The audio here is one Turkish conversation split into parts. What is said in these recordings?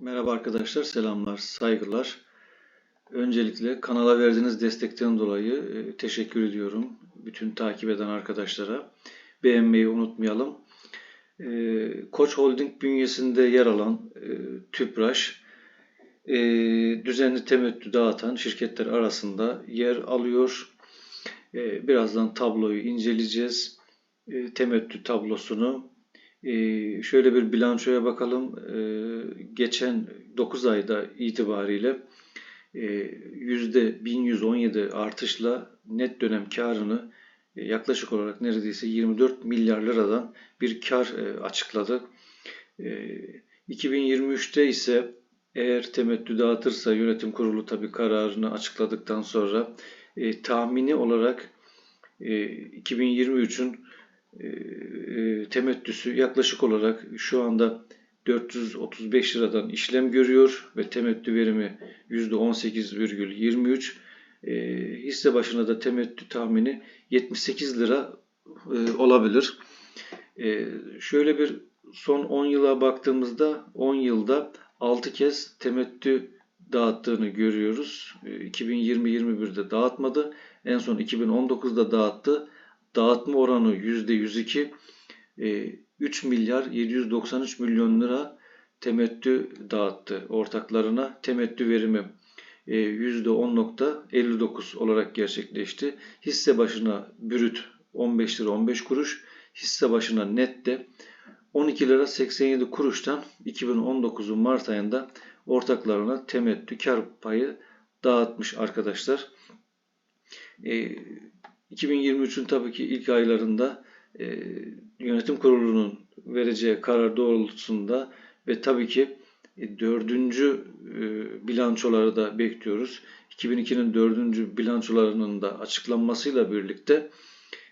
Merhaba arkadaşlar, selamlar, saygılar. Öncelikle kanala verdiğiniz destekten dolayı e, teşekkür ediyorum. Bütün takip eden arkadaşlara. Beğenmeyi unutmayalım. E, Koç Holding bünyesinde yer alan e, Tüpraş, düzenli temettü dağıtan şirketler arasında yer alıyor. Birazdan tabloyu inceleyeceğiz. Temettü tablosunu. Ee, şöyle bir bilançoya bakalım. Ee, geçen 9 ayda itibariyle e, yüzde 1117 artışla net dönem karını e, yaklaşık olarak neredeyse 24 milyar liradan bir kar e, açıkladı. E, 2023'te ise eğer temettü dağıtırsa yönetim kurulu tabii kararını açıkladıktan sonra e, tahmini olarak e, 2023'ün e, e, temettüsü yaklaşık olarak şu anda 435 liradan işlem görüyor ve temettü verimi %18,23. E, hisse başına da temettü tahmini 78 lira olabilir. Şöyle bir son 10 yıla baktığımızda 10 yılda 6 kez temettü dağıttığını görüyoruz. E, 2020-21'de dağıtmadı. En son 2019'da dağıttı. Dağıtma oranı %102. 3 e, milyar 793 milyon lira temettü dağıttı ortaklarına. Temettü verimi %10.59 e, olarak gerçekleşti. Hisse başına brüt 15 lira 15 kuruş. Hisse başına net de 12 lira 87 kuruştan 2019'un Mart ayında ortaklarına temettü kar payı dağıtmış arkadaşlar. 2023'ün e, tabii ki ilk aylarında e, yönetim kurulunun vereceği karar doğrultusunda ve tabii ki e, dördüncü e, bilançoları da bekliyoruz. 2002'nin dördüncü bilançolarının da açıklanmasıyla birlikte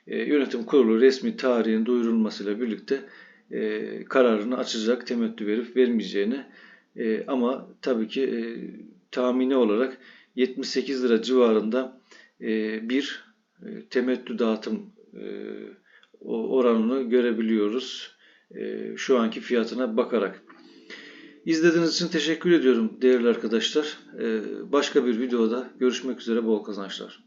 e, yönetim kurulu resmi tarihin duyurulmasıyla birlikte e, kararını açacak temettü verip vermeyeceğini e, ama tabii ki e, tahmini olarak 78 lira civarında e, bir temettü dağıtım e, oranını görebiliyoruz. E, şu anki fiyatına bakarak. İzlediğiniz için teşekkür ediyorum değerli arkadaşlar. Başka bir videoda görüşmek üzere bol kazançlar.